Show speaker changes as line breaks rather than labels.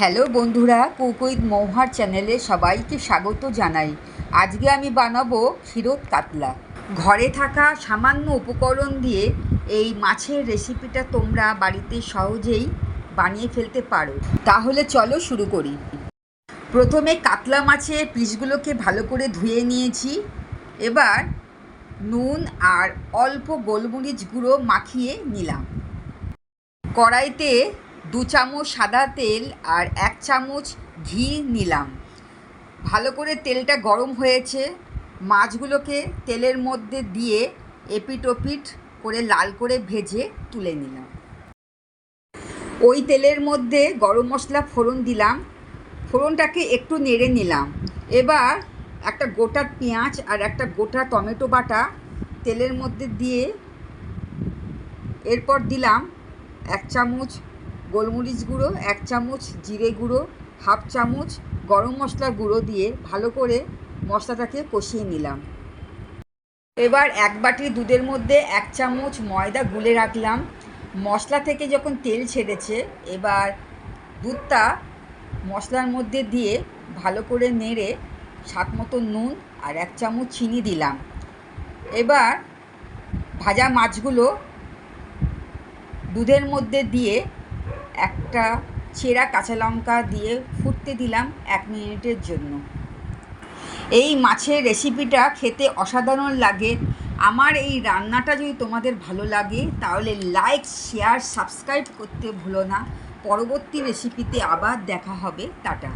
Hello বন্ধুরা কুকুইদ মৌহার চ্যানেলে সবাইকে স্বাগত জানাই। আজকে আমি বানাবো ক্ষীরোদ কাতলা। ঘরে থাকা সামান্য উপকরণ দিয়ে এই মাছের রেসিপিটা তোমরা বাড়িতে সহজেই বানিয়ে ফেলতে পারো। তাহলে চলো শুরু করি। প্রথমে কাতলা মাছের পিসগুলোকে ভালো করে ধুয়ে নিয়েছি। এবার নুন আর অল্প গোলমরিচ গুঁড়ো মাখিয়ে নিলাম। কড়াইতে দু চামচ সাদা তেল আর এক চামচ ঘি নিলাম। ভালো করে তেলটা গরম হয়েছে। মাছগুলোকে তেলের মধ্যে দিয়ে এপিট ওপিট করে লাল করে ভেজে তুলে নিলাম। ওই তেলের মধ্যে গরম মশলা ফোড়ন দিলাম। ফোড়নটাকে একটু নেড়ে নিলাম। এবার একটা গোটা পেঁয়াজ আর একটা গোটা টমেটো বাটা তেলের মধ্যে দিয়ে এরপর দিলাম এক চামচ গোলমরিচ গুঁড়ো, এক চামচ জিরে গুঁড়ো, হাফ চামচ গরম মশলা গুঁড়ো দিয়ে ভালো করে মশলাটাকে কষিয়ে নিলাম। এবার এক বাটি দুধের মধ্যে এক চামচ ময়দা গুলে রাখলাম। মশলা থেকে যখন তেল ছেড়েছে, এবার দুধটা মশলার মধ্যে দিয়ে ভালো করে নেড়ে স্বাদ মতো নুন আর এক চামচ চিনি দিলাম। এবার ভাজা মাছগুলো দুধের মধ্যে দিয়ে একটা ছেঁড়া কাঁচা লঙ্কা দিয়ে ফুটতে দিলাম এক মিনিটের জন্য। এই মাছের রেসিপিটা খেতে অসাধারণ লাগে। আমার এই রান্নাটা যদি তোমাদের ভালো লাগে, তাহলে লাইক শেয়ার সাবস্ক্রাইব করতে ভুলো না। পরবর্তী রেসিপিতে আবার দেখা হবে। টাটা।